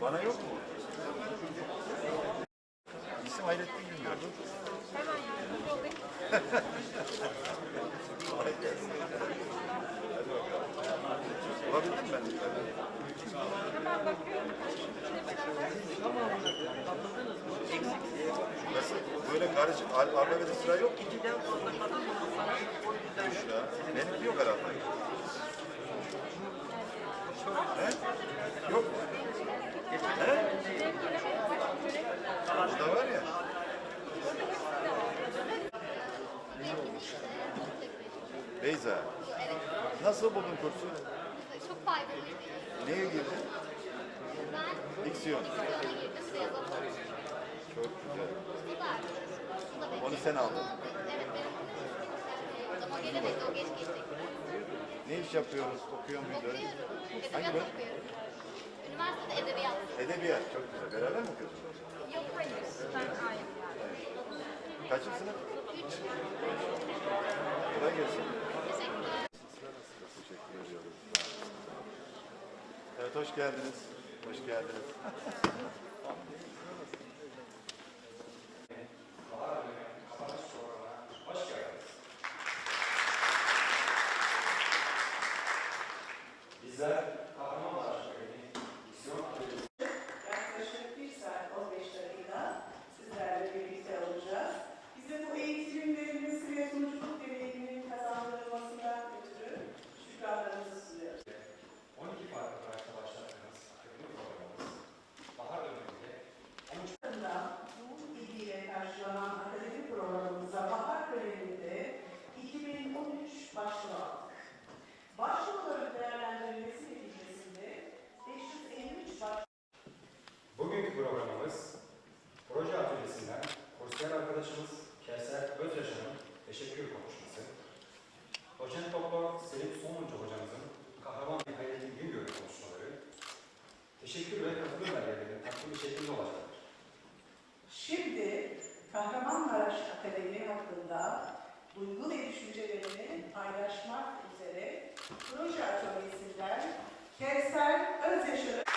Bana yok mu? İsim Hayrettin Güngör. Hemen yardımcı olayım. Bulabildin mi ben? Hemen bakıyorum. Nasıl? Böyle karışık al alfabede sıra yok yok herhalde. He? Yok. Burada var ya. Beyza. Nasıl buldun kursu? Çok faydalıydı. Neye girdin? Ben Diksiyon. diksiyona girdim de yazamadım. Çok güzel. Bu da arkadaşım. Bu da benim. Onu sen aldın. Evet benim. Ama gelemedi o geç gelecek. Ne iş yapıyoruz? Okuyor muydu? Okuyorum. Hangi Edebiyat bölüm? okuyorum. Üniversitede edebiyat. Edebiyat. Çok güzel. Beraber mi okuyorsunuz? Yok hayır. Ben ayrı yani. Kaçıncı sınıf? Üç. Kolay gelsin. Teşekkürler. Teşekkür ediyoruz. Evet hoş geldiniz. Hoş geldiniz. Bizler programımız proje atölyesinden kursiyer arkadaşımız Kevser Özyaşar'ın teşekkür konuşması, Doçent Doktor Selim Sonuncu hocamızın kahraman bir hayretli Güngör'ün konuşmaları, teşekkür ve katılım belgelerinin takdimi şeklinde olacaktır. Şimdi Kahramanmaraş Akademi hakkında duygu ve düşüncelerini paylaşmak üzere proje atölyesinden Kevser Özyaşar'ı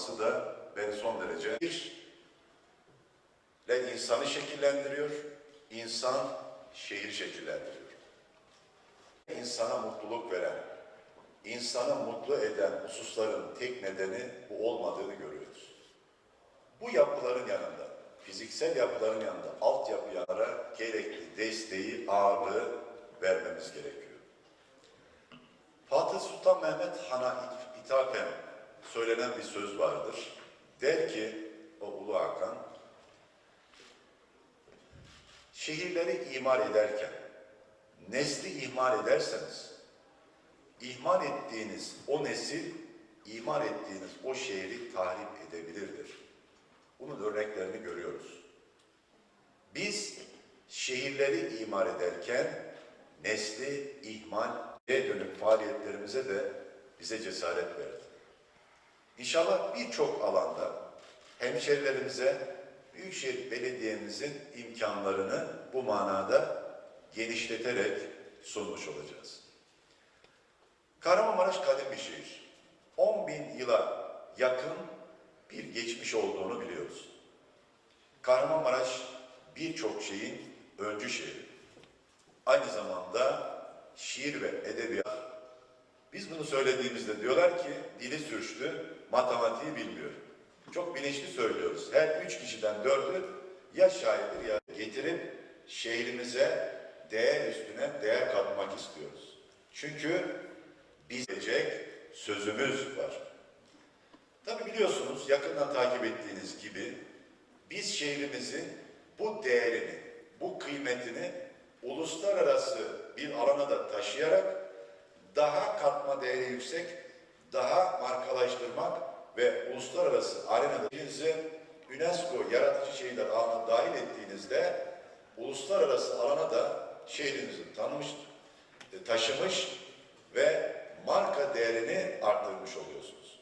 olması da beni son derece bir insanı şekillendiriyor, insan şehir şekillendiriyor insana mutluluk veren, insanı mutlu eden hususların tek nedeni bu olmadığını görüyoruz. Bu yapıların yanında, fiziksel yapıların yanında altyapı yanlara gerekli desteği, ağırlığı vermemiz gerekiyor. Fatih Sultan Mehmet Han'a ithafen söylenen bir söz vardır. Der ki, o Ulu Hakan, şehirleri imar ederken, nesli ihmal ederseniz, ihmal ettiğiniz o nesil, imar ettiğiniz o şehri tahrip edebilirdir. Bunun örneklerini görüyoruz. Biz şehirleri imar ederken nesli ihmal dönük faaliyetlerimize de bize cesaret verdi. İnşallah birçok alanda hemşerilerimize Büyükşehir Belediye'mizin imkanlarını bu manada genişleterek sunmuş olacağız. Kahramanmaraş kadim bir şehir. 10 bin yıla yakın bir geçmiş olduğunu biliyoruz. Kahramanmaraş birçok şeyin öncü şehri. Aynı zamanda şiir ve edebiyat. Biz bunu söylediğimizde diyorlar ki dili sürçtü, matematiği bilmiyor. Çok bilinçli söylüyoruz. Her üç kişiden dördü ya şairdir ya getirip şehrimize değer üstüne değer katmak istiyoruz. Çünkü biz gelecek sözümüz var. Tabi biliyorsunuz yakından takip ettiğiniz gibi biz şehrimizin bu değerini, bu kıymetini uluslararası bir alana da taşıyarak daha katma değeri yüksek, daha markalaştırmak ve uluslararası arenada bizi UNESCO yaratıcı şehirler ağına dahil ettiğinizde uluslararası alana da şehrinizi tanımış, e, taşımış ve marka değerini arttırmış oluyorsunuz.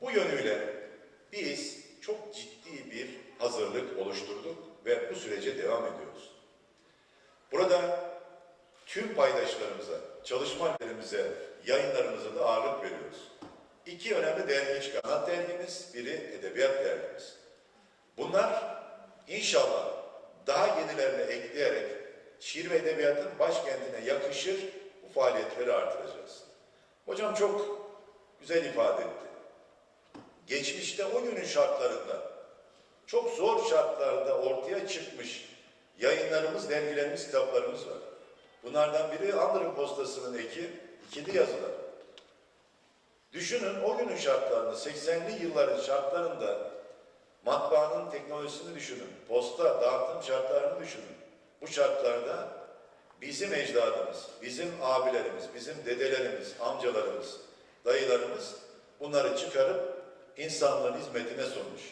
Bu yönüyle biz çok ciddi bir hazırlık oluşturduk ve bu sürece devam ediyoruz. Burada tüm paydaşlarımıza, çalışmalarımıza, yayınlarımıza da ağırlık veriyoruz. İki önemli dergi çıkan. Sanat dergimiz, biri edebiyat dergimiz. Bunlar inşallah daha yenilerini ekleyerek şiir ve edebiyatın başkentine yakışır bu faaliyetleri artıracağız. Hocam çok güzel ifade etti. Geçmişte o günün şartlarında çok zor şartlarda ortaya çıkmış yayınlarımız, dergilerimiz, kitaplarımız var. Bunlardan biri Andırın Postası'nın eki, ikili yazılar. Düşünün o günün şartlarında, 80'li yılların şartlarında matbaanın teknolojisini düşünün, posta, dağıtım şartlarını düşünün. Bu şartlarda bizim ecdadımız, bizim abilerimiz, bizim dedelerimiz, amcalarımız, dayılarımız bunları çıkarıp insanlığın hizmetine sunmuş.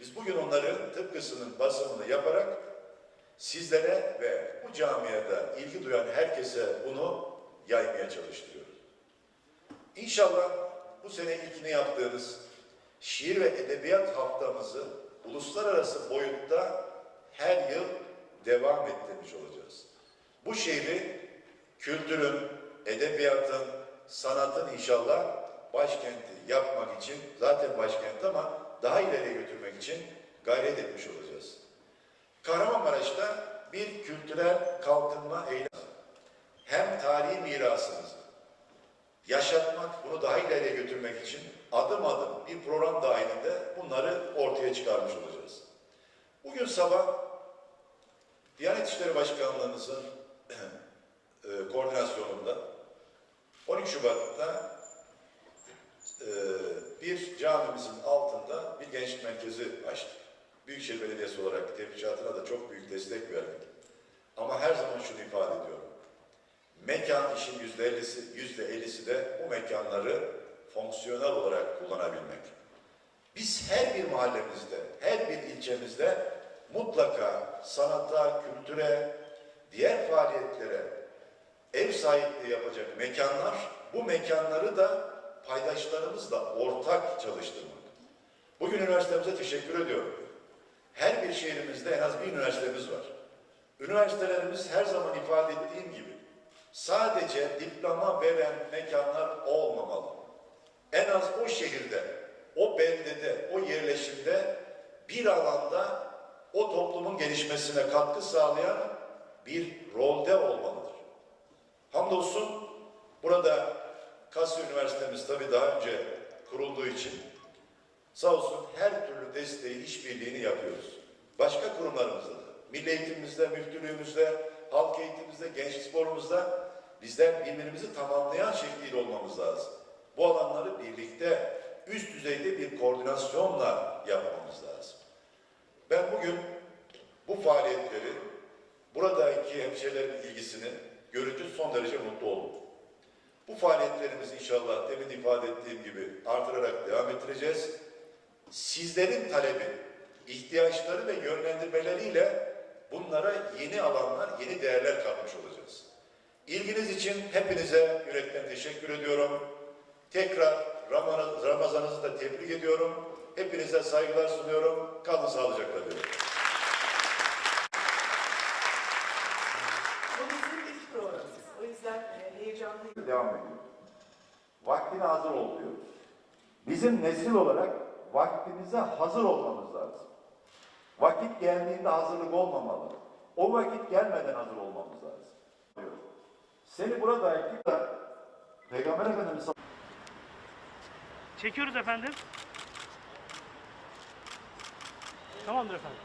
Biz bugün onların tıpkısının basımını yaparak sizlere ve bu camiada ilgi duyan herkese bunu yaymaya çalıştırıyoruz. İnşallah bu sene ilkini yaptığımız şiir ve edebiyat haftamızı uluslararası boyutta her yıl devam ettirmiş olacağız. Bu şehri kültürün, edebiyatın, sanatın inşallah başkenti yapmak için, zaten başkent ama daha ileriye götürmek için gayret etmiş olacağız. Kahramanmaraş'ta bir kültürel kalkınma eylemi hem tarihi mirasımızı yaşatmak, bunu daha ileriye götürmek için adım adım bir program dahilinde bunları ortaya çıkarmış olacağız. Bugün sabah Diyanet İşleri Başkanlığımızın e, koordinasyonunda 12 Şubat'ta e, bir camimizin altında bir gençlik merkezi açtık. Büyükşehir Belediyesi olarak tebrikatına da çok büyük destek verdik. Ama her zaman şunu ifade ediyorum. Mekan işin yüzde ellisi, yüzde ellisi de bu mekanları fonksiyonel olarak kullanabilmek. Biz her bir mahallemizde, her bir ilçemizde mutlaka sanata, kültüre, diğer faaliyetlere ev sahipliği yapacak mekanlar, bu mekanları da paydaşlarımızla ortak çalıştırmak. Bugün üniversitemize teşekkür ediyorum. Bir şehrimizde en az bir üniversitemiz var. Üniversitelerimiz her zaman ifade ettiğim gibi sadece diploma veren mekanlar olmamalı. En az o şehirde, o beldede, o yerleşimde bir alanda o toplumun gelişmesine katkı sağlayan bir rolde olmalıdır. Hamdolsun burada Kasım Üniversitemiz tabii daha önce kurulduğu için sağ olsun her türlü desteği, işbirliğini yapıyoruz. Başka kurumlarımızda da, milli eğitimimizde, müftülüğümüzde, halk eğitimimizde, gençlik sporumuzda bizler birbirimizi tamamlayan şekliyle olmamız lazım. Bu alanları birlikte üst düzeyde bir koordinasyonla yapmamız lazım. Ben bugün bu faaliyetleri buradaki hemşehrilerin ilgisini görünce son derece mutlu oldum. Bu faaliyetlerimizi inşallah demin ifade ettiğim gibi artırarak devam ettireceğiz. Sizlerin talebi, ihtiyaçları ve yönlendirmeleriyle bunlara yeni alanlar, yeni değerler katmış olacağız. İlginiz için hepinize yürekten teşekkür ediyorum. Tekrar Ramazan- Ramazanınızı da tebrik ediyorum. Hepinize saygılar sunuyorum. Kalın sağlıcakla diyorum. Bu bizim ilk programımız. O yüzden e, heyecanlıyım. devam ediyor. Vaktine hazır ol diyor. Bizim nesil olarak vaktimize hazır olmamız lazım. Vakit geldiğinde hazırlık olmamalı. O vakit gelmeden hazır olmamız lazım. Diyor. Seni burada ekip Peygamber Efendimiz Çekiyoruz efendim. Tamamdır efendim.